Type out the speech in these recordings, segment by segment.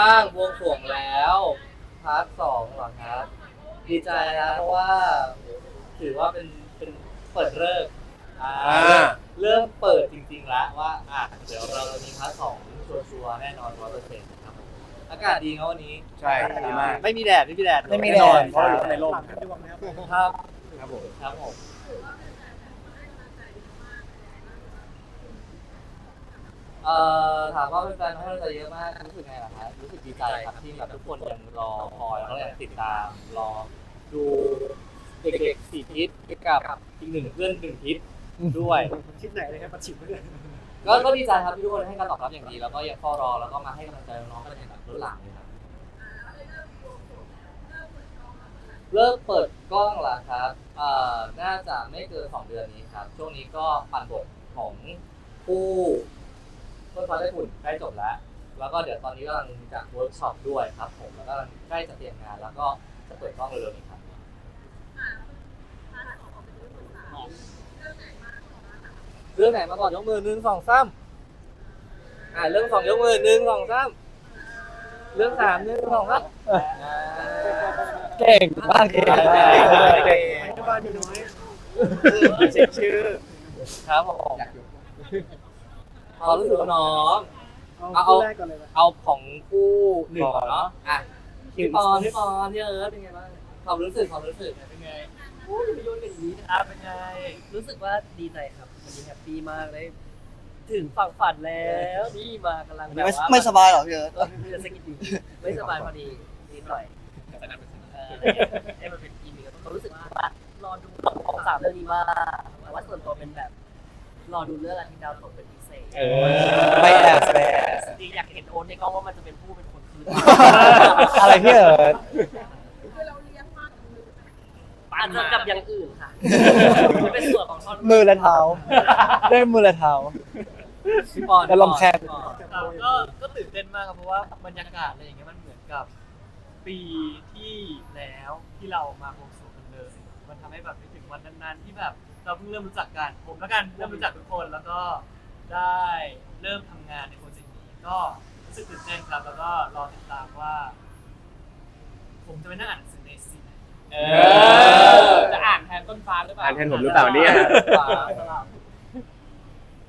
บ้างบวงสรวงแล้วพาร์ทสองเหรอครับ ดีใจนะเพราะว่า ถือว่าเป็นเป็นเปิดเลิกษ์อ่าอ่า เริ่มเปิดจริงๆแล้วว่าอะเดี๋ยวเราจะมีพาร์ทสองชัวร์ๆแน่นอนร้อยเปอร์เซ็นต์นะครับอากาศดีครับวันนี้ใช่ดีมากไม่มีแดดไม่มีแดดไม่มีแดด เพราะอยู่ในร่มครับครับผมครับผม เอ่อถามว่าแฟนๆให้กำลังใจเยอะมากรู้สึกไงล่ะครับรู้สึกดีใจครับที่แบบทุกคนยังรอคอยแล้วก็ยังติดตามรอดูเด็กๆสี่ทิศกับอีกหนึ่งเพื่อนหนึ่งทิศด้วย ทิศไหนเลยครับประชิมไม่ได้ก็ก็ดีใจครับที่ทุกคนให้การตอบรับอย่างดี แล้วก็ยังเฝ้ารอแล้วก็มาให้กำลังใจน้องๆกันอย่างแบบล้นหลามเลยครับเลิกเปิดกล้องล่ะครับเอ่อน่าจะไม่เกินสองเดือนนี้ครับช่วงนี้ก็ปั่นบทของผู้ ต้นฟ้าได้ฝุ่นใกล้จบแล้ว แล้วก็เดี๋ยวตอนนี้กำลังจะเวิร์กช็อปด้วยครับผมแล้วก็กำลังใกล้จะเตรียมงาน แล้วก็จะเปิดกล้องเร็วๆนี้ครับเรื่องไหนมาก่อนยกมือหนึ่งสองสามอ่าเรื่องสองยกมือหนึ่งสองสามเรื่องสามหนึ่งสองสามอ่าเก่งมากเก่งเก่งไม่บ้านอยู่น้อยเช็คชื่อครับผม พอรู้สึกว่าน้องเอาคู่แรกก่อนเลยนะเอาของคู่หนึ่งก่อนเนาะอะพี่ปอนพี่ปอนพี่เอิร์ธเป็นไงบ้างความรู้สึกความรู้สึกเป็นไงโอ้ยไปโยนอย่างนี้นะครับเป็นไงรู้สึกว่าดีใจครับวันนี้แฮปปี้มากได้ถึงฝั่งฝันแล้วนี่มากำลังแบบไม่ว่าไม่สบายเหรอพี่เอิร์ธเออไม่ได้สกิดดีไม่สบายพอดีนิดหน่อยเออให้มันเป็นอีมีกับเขารู้สึกว่ารอดูของสามเรื่องนี้มากแต่ว่าส่วนตัวเป็นแบบ รอดูเรื่องอาทิตย์ดาวตกเป็นพิเศษเออไม่แอบไม่แอบ จริงๆอยากเห็นโอนในกล้องว่ามันจะเป็นผู้เป็นคนคืนอะไรพี่เอิร์ธอาจจะกับอย่างอื่นค่ะจะเป็นส่วนของท่อนมือและเท้าได้มือและเท้า พี่ปอนแล้วลมแข็งพี่ปอนครับก็ก็ตื่นเต้นมากครับเพราะว่าบรรยากาศอะไรอย่างเงี้ยมันเหมือนกับปีที่แล้วที่เรามาบวงสรวงกันเลย มันทำให้แบบนึกถึงวันนั้นๆที่แบบ เราเพิ่งเริ่มรู้จักกันผมแล้วกันเริ่มรู้จักทุกคนแล้วก็ได้เริ่มทำงานในโปรเจกต์นี้ก็รู้สึกตื่นเต้นครับ แล้วก็รอติดตามว่า ผมจะไปนั่งอ่านหนังสือในซีนไหน เออ จะอ่านแทนต้นฟ้าหรือเปล่าอ่านแทนผมหรือเปล่าเนี่ย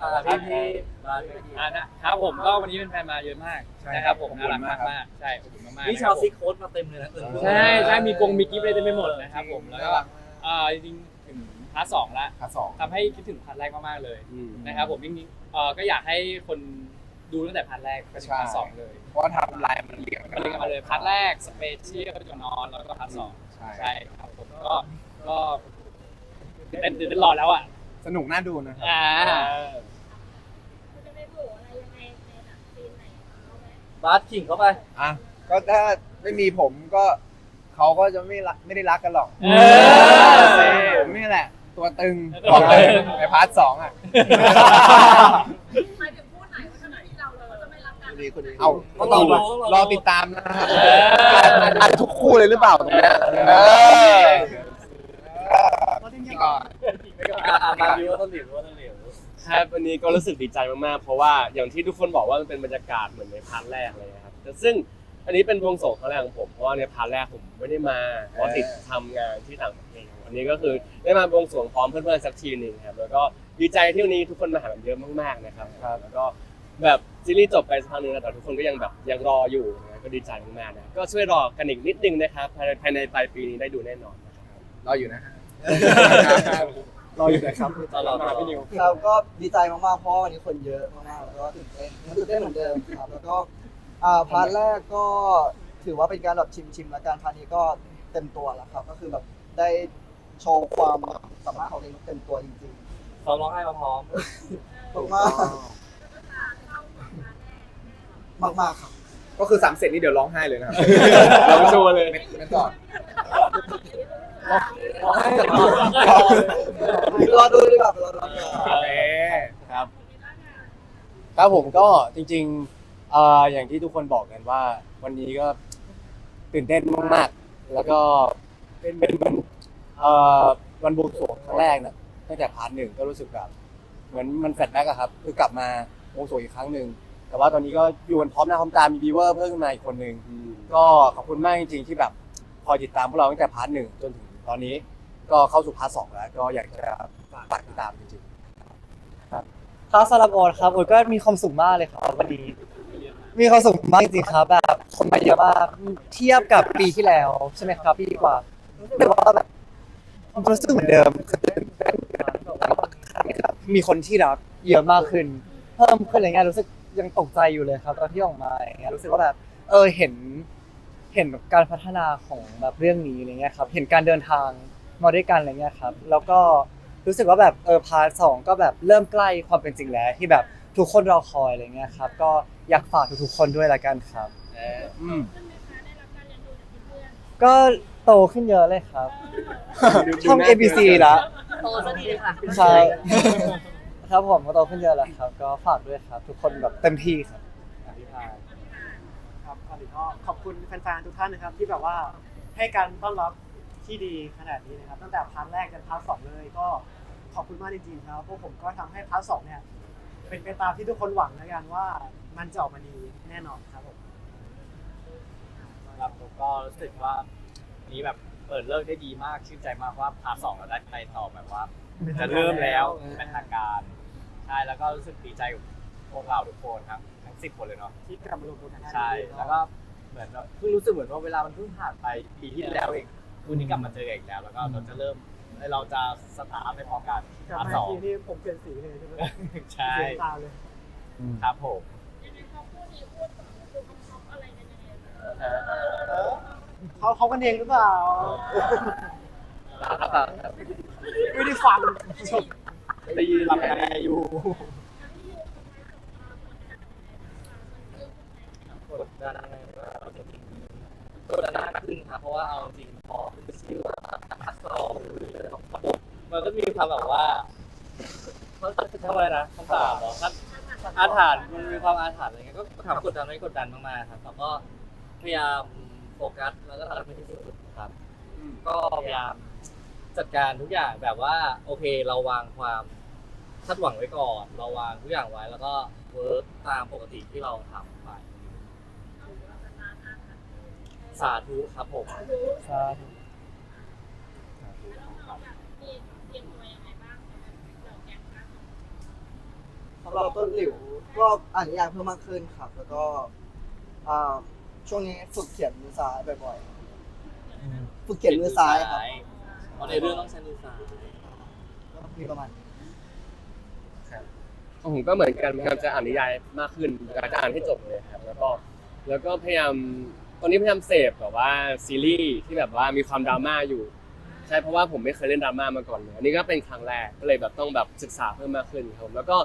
อ่าพี่พี่มาพี่ อ่านะครับผมก็วันนี้เป็นแฟนมาเยอะมากใช่นะครับผมขอบน่าคุรัณกมากมากๆใช่ขอบคุณมากๆนี่นะคชารัวบซิกโค้ดมาเต็มเลยนะเออ ใช่ใช่มีกงมีกิฟต์อะไรเต็มไปหมดนะครับผมแล้วก็ อ่าจริงๆถึง พาร์ทสองละพาร์ทสองทำให้คิดถึงพาร์ทแรกมากๆเลยอืม นะครับผมจริงๆเอ่อก็อยากให้คนดูตั้งแต่พาร์ทแรกไปถึงพาร์ทสองเลยเพราะว่าทำลายมันเรียงมันเลยกันมาเลยพาร์ทแรกสเปเชียลจนอนแล้วก็พาร์ทสองใช่ใช่ครับผมก็ก็ตื่นเต้นตื่นเต้นรอแล้วอะสนุกน่าดูนะครับอ่าบาสขิงเข้าไป อะก็ถ้าไม่มีผมก็เขาก็จะไม่รักไม่ได้รักกันหรอกเออ ผมนี่แหละ ตัวตึงบอกเลยในพาร์ทสองอะ หมายถึงพูดไหนว่าขนาดที่เราเราก็จะไม่รักกันคนนี้คนนี้เอาต้ต้อองงรรออรอติดตามนะครับเอออาจจะทุกคู่เลยหรือเปล่าตรงเนี้ยเออเพราะที่นี่ก่อนอ่ามาดิวว่าต้นหลิวว่าต้นหลิวครับวันนี้ก็รู้สึกดีใจมากๆ เพราะว่าอย่างที่ทุกคนบอกว่ามันเป็นบรรยากาศเหมือนในพาร์ทแรกเลยนะครับแต่ซึ่งอันนี้เป็นวงสงครั้งแรกของผมเพราะว่าในพาร์ทแรกผมไม่ได้มาเพราะติดทำงานที่ต่างประเทศ วันนี้ก็คือได้มาบวงสรวงพร้อมเพื่อนๆสักทีหนึ่งครับแล้วก็ดีใจที่วันนี้ทุกคนมาหากันเยอะมากๆนะครับแล้วก็แบบซีรีส์จบไปสักพักหนึงแล้วแต่ทุกคนก็ยังแบบยังรออยู่นะก็ดีใจมากๆนะก็ช่วยรอกันอีกนิดนึงนะครับภายในภายในปลายปีนี้ได้ดูแน่นอนนะครับ รออยู่นะฮะ รออยู่นะครับตลอดมาพี่นิวครับก็ดีใจมากๆ เพราะว่าวันนี้คนเยอะมากๆแล้วก็ตื่นเต้นตื่นเต้นเหมือนเดิมครับ แล้วก็อ่าพาร์ทแรกก็ถือว่าเป็นการแบบชิมๆ แล้วกันพาร์ทนี้ก็เต็มตัวแล้วครับ ก็คือแบบได้ โชว์ความสามารถของตัวเองเต็มตัวจริงพร้อมร้องไห้มาพร้อมๆมากๆมากๆครับก็คือสามเสร็จนี่เดี๋ยวร้องไห้เลยนะครับ เราโชว์เลยไม่ไม่ก่อนรอดูดีกว่ารอดูดีกว่า โอเคครับ ครับผมก็จริงๆเอ่ออย่างที่ทุกคนบอกกันว่า วันนี้ก็ตื่นเต้นมากๆ แล้วก็เป็นเป็นวัน เอ่อวันบวงสรวงครั้งแรกเนี่ยตั้งแต่พาร์ทหนึ่งก็รู้สึกแบบเหมือนมันแฟลชแบ็กอะครับ คือกลับมาบวงสรวงอีกครั้งหนึ่งแต่ว่าตอนนี้ก็อยู่กันพร้อมหน้าพร้อมตามีบีเวอร์เพิ่มขึ้นมาอีกคนนึงก็ขอบคุณมากจริงๆที่แบบคอยติดตามพวกเราตั้งแต่พาร์ทหนึ่งจนถึงตอนนี้ ก็เข้าสู่พาร์ทสองแล้ว ก็อยากจะฝากติดตามจริงครับสำหรับโอ๊ตครับโอ๊ตก็มีความสุขมากเลยครับวันนี้มีความสุขมากจริงๆครับแบบคนมาเยอะมากเทียบกับปีที่แล้วใช่ไหมครับปีกว่าแต่ว่าแบบ รู้สึกเหมือนเดิมคือตื่นเต้นครับมีคนที่รักเยอะมากขึ้น เพิ่มขึ้นอะไรเงี้ยรู้สึกยังตกใจอยู่เลยครับ ตอนที่ออกมาอย่างเงี้ยรู้สึกว่าแบบเออเห็น เห็นการพัฒนาของแบบเรื่องนี้อะไรเงี้ยครับ เห็นการเดินทางมาด้วยกันอะไรเงี้ยครับ แล้วก็รู้สึกว่าแบบเออพาร์ทสองก็แบบเริ่มใกล้ความเป็นจริงแล้ว ที่แบบทุกคนรอคอยอะไรเงี้ยครับ ก็อยากฝากทุกๆคนด้วยละกันครับๆอืมก็ โตขึ้นเยอะเลยครับ ช่อง ABC ละโตซะดีค่ะใช่ครับผมก็โตขึ้นเยอะแล้วครับ ก็ฝากด้วยครับ ทุกคนแบบเต็มที่ครับ ครับก่อนอื่นก็ขอบคุณแฟนๆทุกท่านนะครับ ที่แบบว่าให้การต้อนรับที่ดีขนาดนี้นะครับ ตั้งแต่พาร์ทแรกจนพาร์ทสองเลยก็ขอบคุณมากจริงๆครับพวกผมก็ทำให้พาร์ทสองเนี่ยเป็นไปตามที่ทุกคนหวังแล้วกันว่ามันจะออกมาดีแน่นอนครับผม ครับผมก็รู้สึกว่า นี้แบบเปิดเลิกได้ดีมากชื่นใจมากว่าพาร์ทสองเราได้ไปต่อแบบว่า จะเริ่มแล้วเป็นทางการใช่แล้วก็รู้สึกดีใจกับพวกเราทุกคนครับทั้งสิบคนเลยเนาะที่กลับมารวมตัวกันได้ใช่แล้วก็เหมือนแบบเพิ่งรู้สึกเหมือนว่าเวลามันเพิ่งผ่านไปปีที่แล้วเองวันนี้กลับมาเจอกันอีกแล้วแล้วก็เราจะเริ่มเราจะสตาร์ทไปพร้อมกันกลับพาร์ทมาสองทีนี่ผมเปลี่ยนสีเลยใช่ไหมใช่เปลี่ยนตาเลยครับผมยังไงเขาพูดดีพูดสองคือเขาช็อปอะไรกันยังไง เขาเขากันเองหรือเปล่าไม่ได้ฟังจบได้ยินรับกันอยู่กดดันกดดันมากขึ้นครับเพราะว่าเอาจริงพอขึ้นชื่อว่าพัสดุมันก็มีความแบบว่าเขาจะทำอะไรนะคำถามเหรอครับอาถรรพ์มันมีความอาถรรพ์อะไรเงี้ยก็ถามกดดันไหมกดดันมากๆครับแต่ก็พยายาม โฟกัสแล้วก็ทำให้ดีที่สุดครับ ก็พยายามจัดการทุกอย่างแบบว่าโอเคเราวางความคาดหวังไว้ก่อน เราวางทุกอย่างไว้แล้วก็เวิร์กตามปกติที่เราทำไปสาธุครับผมใช่สำหรับต้นหลิวก็อ่านนิยายเพิ่มมากขึ้นครับ แล้วก็อ่า ช่วงนี้ฝึกเขียนมือซ้ายบ่อยๆฝึกเขียนมือซ้ายครับเพราะในเรื่องต้องใช้มือซ้ายก็มีประมาณนี้ของผมก็เหมือนกันพยายามจะอ่านนิยายมากขึ้นอยากจะอ่านให้จบเลยครับแล้วก็แล้วก็พยายามตอนนี้พยายามเสพแบบว่าซีรีส์ที่แบบว่ามีความดราม่าอยู่ ใช่เพราะว่าผมไม่เคยเล่นดราม่ามาก่อนเลยอันนี้ก็เป็นครั้งแรกก็เลยแบบต้องแบบศึกษาเพิ่มมากขึ้นครับผมแล้วก็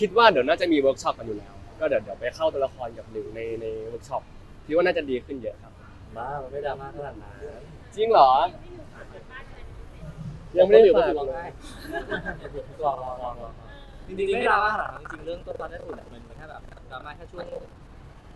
คิดว่าเดี๋ยวน่าจะมีเวิร์กช็อปกันอยู่แล้ว ก็เดี๋ยวเดี๋ยวไปเข้าตัวละครกับหลิวในในเวิร์กช็อป คิดว่าน่าจะดีขึ้นเยอะครับมามันไม่ดราม่าขนาดนั้นจริงเหรอ ยังไม่ได้อยู่ฝาก็กร้องไห้รอรอรอรอจริงๆไม่ดราม่าขนาดนั้นจริงๆเรื่องต้นตอนได้อุ่นมันแค่แบบดราม่าแค่ช่วง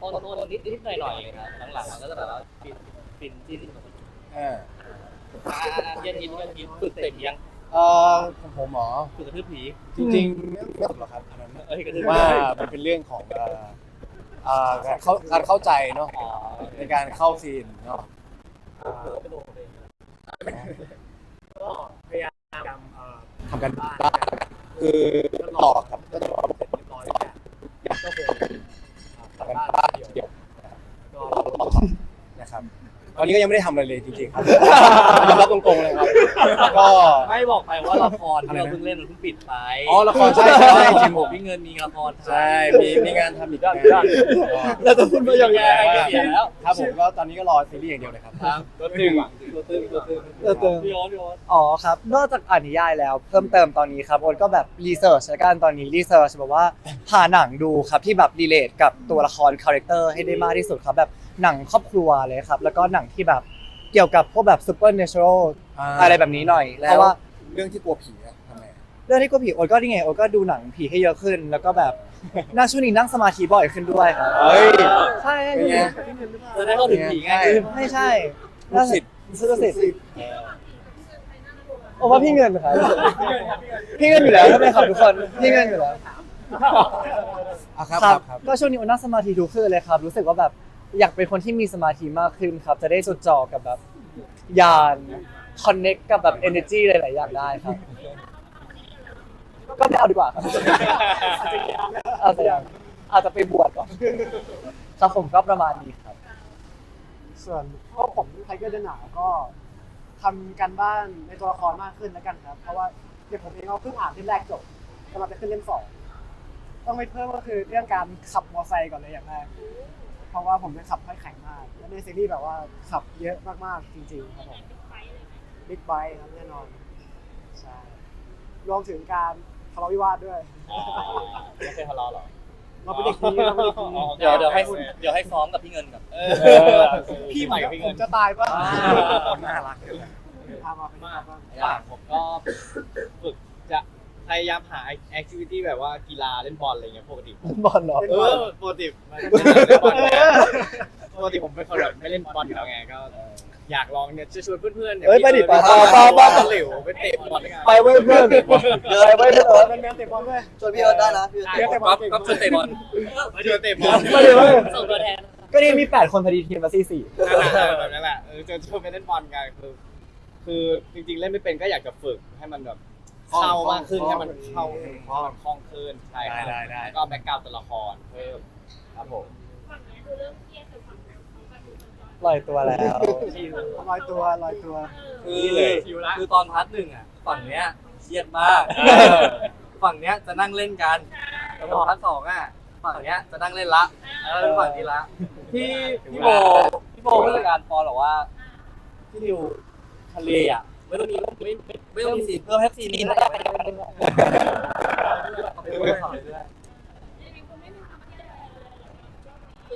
ต้นต้นนิดนิดหน่อยหน่อยๆครับหลังๆมันก็จะแบบว่าฟินฟินจิ้นกับคนเออเย็นยินกันยินฝึกเต็มยังเอ่อของผมหมอ ฝึกกระทืบผีจริงๆไม่ไม่หรอกครับอันนั้นเอ้ยกระทืบว่ามันเป็นเรื่องของเอ่อ เอ่อการเข้าการเข้าใจเนาะอ๋อในการเข้าซีนเนาะไปโดนเลยก็พยายามเอ่อทำกันบ้านคือต่อครับก็จะบอกว่าผมเรียบร้อยทุกอย่างก็คงทำกันบ้านเดียวก็นะครับ ตอนนี้ก็ยังไม่ได้ทำอะไรเลยจริงๆครับยอมรับตรงๆเลยครับก็ ไม่บอกไปว่าละครที่เราเพิ่งเล่นมันเพิ่งปิดไปอ๋อละครใช่ใช่จริงผผมมพี่เงินมีละครใช่ มีมีงานทำอีกงานเราจะพูดว่าอย่างไรเสียแล้วครับผมก็ตอนนี้ก็รอซีรีส์อย่างเดียวเลยครับครับตัวตึงตัวตึงตัวตึงเออเติมพี่โอ๊ตพี่โอ๊ตอ๋อครับ นอกจากอ่านนิยายแล้วเพิ่มเติมตอนนี้ครับโอนก็แบบรีเสิร์ชแล้วกันตอนนี้รีเสิร์ชแบบว่าหาหนังดูครับที่แบบรีเลทกับตัวละครคาแรคเตอร์ให้ได้มากที่สุดครับแบบ หนังครอบครัวเลยครับ แล้วก็หนังที่แบบเกี่ยวกับพวกแบบซูเปอร์เนเชอรัลอ่า อะไรแบบนี้หน่อย แล้เพวราะว่าเรื่องที่กลัวผีอะทำไงเรื่องที่กลัวผีโอนก็นี่ไงโอนก็ดูหนังผีให้เยอะขึ้น แล้วก็แบบ น่าช่วงนี้นั่งสมาธิบ่อยขึ้นด้วยครับเฮ้ย ใช่เป็นไง จะได้เข้าถึงผีง่ายขึ้นไม่ใช่ลูกศิษย์ลูกศิษย์โอ้ว่าพี่เงินครับพี่เงินอยู่แล้วใช่ไหมครับทุกคนพี่เงินอยู่แล้ว อะครับคครัรับบครับ ก็ช่วงนี้นั่งสมาธิทุกคืนเลยครับ รู้สึกว่าแบบ อยากเป็นคนที่มีสมาธิมากขึ้นครับ จะได้จดจ่อกับแบบยานคอนเน็กกับแบบ energy หลาย ๆ อย่างได้ครับ ก็ไม่เอาดีกว่าครับอาจจะยังอาจจะไปบวชก่อนครับผมก็ประมาณนี้ครับ ส่วนพวกผมไทเกอร์เดนหนาวก็ทำกันบ้านในตัวละครมากขึ้นแล้วกันครับ เพราะว่าเดี๋ยวผมเองก็เพิ่งอ่านเล่มแรกจบกำลังจะขึ้นเล่มสองต้องไปเพิ่มก็คือเรื่องการขับมอเตอร์ไซค์ก่อนเลยอย่างแรก เพราะว่าผมเป็นขับค่อยแข็งมากและในซีรีส์แบบว่าขับเยอะมากๆจริงๆครับผมบิ๊กไบค์ครับแน่นอนใช่รวมถึงการทะเลาะวิวาทด้วยไม่เคยทะเลาะหรอเราเป็นเด็กดีเราเป็นเด็กดีเดี๋ยวเดี๋ยวให้เดี๋ยวให้ซ้อมกับพี่เงินกับพี่ใหม่กับพี่ผเงิมนจะตายปะน่ารักเลยพามาเป็นบ้างว่าผมก็ฝึกจะ พยายามหาแอคทิวิตี้แบบว่ากีฬาเล่นบอลอะไรเงี้ยปกติผมบอลเหรอ เออปกติมันเล่นบอลไงปกติผมเป็นคนแบบไม่เล่นบอลอยู่แล้วไงก็ อยากลองเนี่ยจะชวนเพื่อนๆเนี่ยเอ้ยไปดิไปไปไปไปไปเหลวไปเตะบอลด้วยกันไปเว้ยเพื่อนไปเว้ยเพื่อนเออเป็นแมวเตะบอลด้วย ชวนพี่เอิร์ธได้นะพี่เอิร์ธเตะก๊อฟก๊อฟช่วยเตะบอลมาชวนเตะบอลไม่ได้เว้ย ส่งตัวแทนก็นี่มี 8 คนพอดีทีมละสี่สี่นั่นแหละแบบนั้นแหละเออจะชวนไปเล่นบอลกันคือ คือจริงๆเล่นไม่เป็นก็อยากจะฝึกให้มันแบบ เข้ามากขึ้นให้มันเข้าให้มันคล่องขึ้นใช่ครับได้ได้ได้ แล้วก็แบ็กกราวด์ตัวละครเพิ่มครับผมฝั่งนี้คือเรื่องเครียดแต่ฝั่งนี้เขาก็ดูเป็นจอยลอยตัวแล้ว ลอยตัวลอยตัว คือนี่เลย คือตอนพาร์ทหนึ่งอะฝั่งเนี้ยเครียดมากฝั่งเนี้ยจะนั่งเล่นกันแต่พอพาร์ทสองอะฝั่งเนี้ยจะนั่งเล่นละแล้วเป็นฝั่งนี้ละพี่พี่โบพี่โบผู้จัดการปอบอกว่าพี่นิวทะเลอะ ไม่ต้องมีไม่ไม่ต้องมีซีเพิ่มให้ซีนี้ได้ไปด้วยไปด้วยฝั่งด้วยยังไงคุณไม่มีความเครียดอะไรเล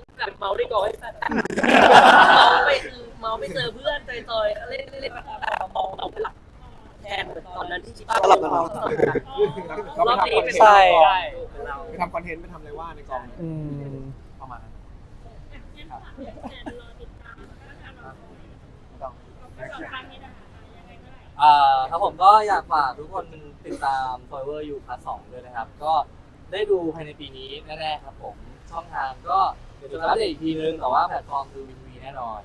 ยกลับเมาได้ก่อนให้แฟนเมาไปเมาไปเจอเพื่อนจอยๆเล่นเล่นแบบเมาเอาไปหลับแทนตอนนั้นที่ชิป้าเรารอบนี้เป็นใช่เราไปทำคอนเทนต์ไปทำอะไรว่าในกองอืมประมาณนั้นครั้งนี้นะคะยังไงก็ได้อ่าครับผมก็อยากฝากทุกคนติดตาม Forever You Part 2ด้วยนะครับ ก็ได้ดูภายในปีนี้แน่ๆครับผมช่องทางก็เดี๋ยวจะอัปเดตอีกทีนึงแต่ว่าแพลตฟอร์มคือ VTV แน่นอน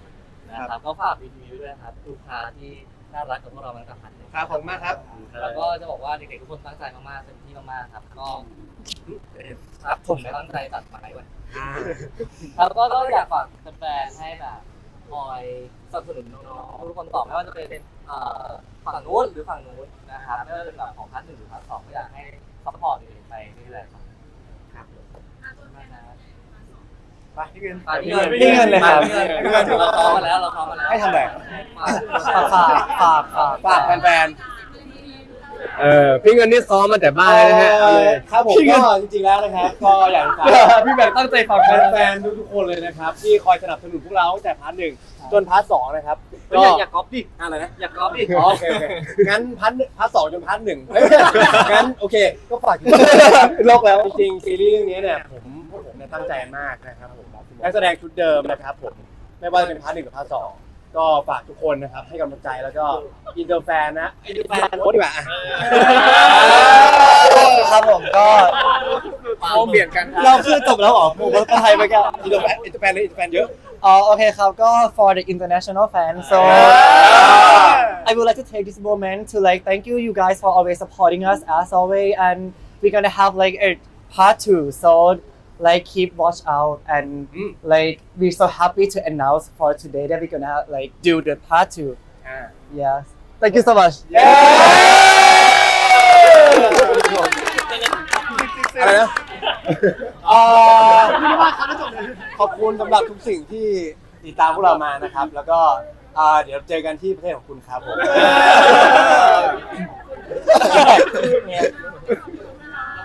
นะครับก็ฝาก VTV ด้วยนะครับลูกค้าที่น่ารักกับพวกเรามาตั้งแต่พันเลยครับผมมากครับ แล้วก็จะบอกว่าเด็กๆทุกคนตั้งใจมากๆเต็มที่มากๆครับ ก็ครับผมไม่ตั้งใจตัดไม้ไว้ครับก็ต้องอยากฝากแฟนๆให้แบบคอยสนับสนุนน้องๆทุกคนต่อไม่ว่าจะเป็น เอ่อฝั่งนู้นหรือฝั่งนู้นนะครับไม่ว่าจะเป็นแบบของพาร์ทหนึ่งหรือพาร์ทสองก็อยากให้ซัพพอร์ตไปเรื่อยๆครับอะตัวแทนไปพี่เงินฝากพี่เงินพี่เงินเลยครับพี่เงินพี่เงินเราซ้อมมาแล้วเราซ้อมมาแล้วให้ทำอะไรฝากฝากฝากฝากฝากฝากแฟนๆ เออพี่เงินนี่ซ้อมมาแต่บ้านเลยนะฮะเอาเลย ครับผมก็จริงๆแล้วนะครับก็อย่างที่ฝาก พี่แบงค์ตั้งใจฝากแฟนๆทุกๆคนเลยนะครับ ที่คอยสนับสนุนพวกเราตั้งแต่พาร์ทหนึ่งจนพาร์ทสองนะครับก็อยากอยากก๊อปดิอะไรนะอยากก๊อปดิอ๋อโอเคโอเคงั้นพาร์ทหนึ่งพาร์ทสองจนพาร์ทหนึ่งเฮ้ยงั้นโอเค ก็ฝากโลกแล้วจริงๆซีรีส์เรื่องนี้เนี่ยผมพวกผมเนี่ยตั้งใจมากนะครับผมนักแสดงชุดเดิมนะครับผมไม่ว่าจะเป็นพาร์ทหนึ่งหรือพาร์ทสอง ก็ฝากทุกคนนะครับ ให้กำลังใจแล้วก็อินเตอร์แฟนนะอินเตอร์แฟนโอ้ดีกว่าอะครับผมก็เขาเปลี่ยนกันเราคือจบแล้วเหรอผมก็ไทยไปกันอินเตอร์แฟนอินเตอร์แฟนเลยอินเตอร์แฟนเยอะอ๋อโอเคครับก็ for the international fans so I would like to take this moment to like thank you you guys for always supporting us as always and we're gonna have like a part two so like keep watch out and Mm. like we're so happy to announce for today that we're gonna like do the part two อ่า yes thank you so much อะไรนะอ่าขอบคุณสำหรับทุกสิ่งที่ติดตามพวกเรามานะครับ แล้วก็อ่าเดี๋ยวเจอกันที่ประเทศของคุณครับผม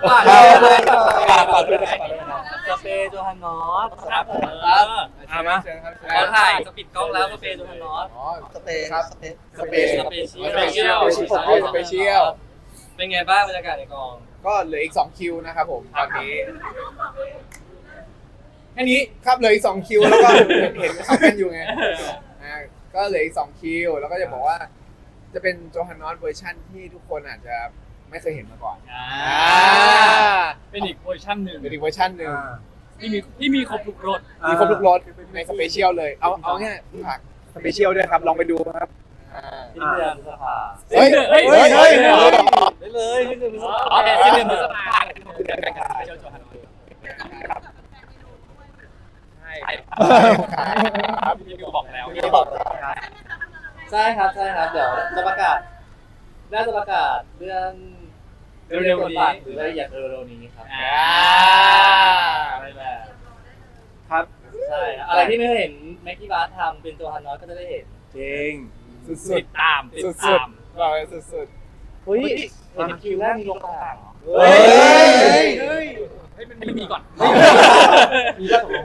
ฝากด้วยนะครับฝากฝากด้วยนะครับฝากด้ว ยนะครับสเปรย์โจฮันนอสครับผมครับอ่ามาเราถ่ายจะปิดกล้องแล้วสเปรย์โจฮันนอสอ๋อสเปซครับสเปซสเปซสเปเชียลสเปเชียลสเปเชียลสเปเชียลเป็นไงบ้างบรรยากาศในกอง ก็เหลืออีก 2 คิวนะครับผมตอนนี้แค่นี้ครับเหลืออีก 2 คิวแล้วก็เห็นเขากันอยู่ไงอ่าก็เหลืออีก 2 คิว แล้วก็จะบอกว่า จะเป็นโจฮันนอสเวอร์ชั่นที่ทุกคนอาจจะไม่เคยเห็นมาก่อนอ่าอ่าเป็นอีกเวอร์ชันหนึ่งเป็นอีกเวอร์ชันหนึ่ง ที่มีที่มีครบทุกรสมีครบทุกรสในสเปเชียลเลย เอาเอาเนี่ยผักสเปเชียลด้วยครับ ลองไปดูครับสิ้นเดือนพฤษภาเฮ้ยเฮ้ยเฮ้ยเฮ้ยเฮ้ยได้เลยสิ้นเดือนพฤษภาอ๋อแต่สิ้นเดือนพฤษภาคือเดือนกันยายนฮานอยใช่ครับพี่มิวบอกแล้วที่บอกเลยใช่ครับใช่ครับเดี๋ยวจะประกาศน่าจะประกาศเรื่อง เร็วๆนี้หรือรายละเอียดเร็วๆนี้ครับอ่าอะไรแบบครับใช่ครับอะไรที่ไม่เห็นแม็กกี้บาร์ทำเป็นตัวฮันน้อยก็จะได้เห็นจริงสุดติดตามติดๆสุดตามๆบอกเลยสุดเฮ้ยเห็นคิวแรกมีลงต่างๆเฮ้ยเฮ้ยให้มันไม่มีก่อนมีก็ตกลง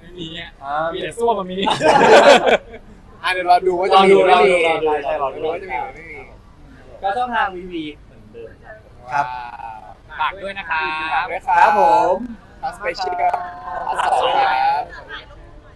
ไม่มีอะมีแต่ส้วมมันมีอะเดี๋ยวเราดูว่าจะรอมีดูหรือรอไม่ดูมีรอดูใช่รอดูว่าจะมีหรือไม่มี ก็ช่องทางวีวีเหมือนเดิม ครับ ฝากด้วยนะครับ ครับผมสเปเชียลสสองครับ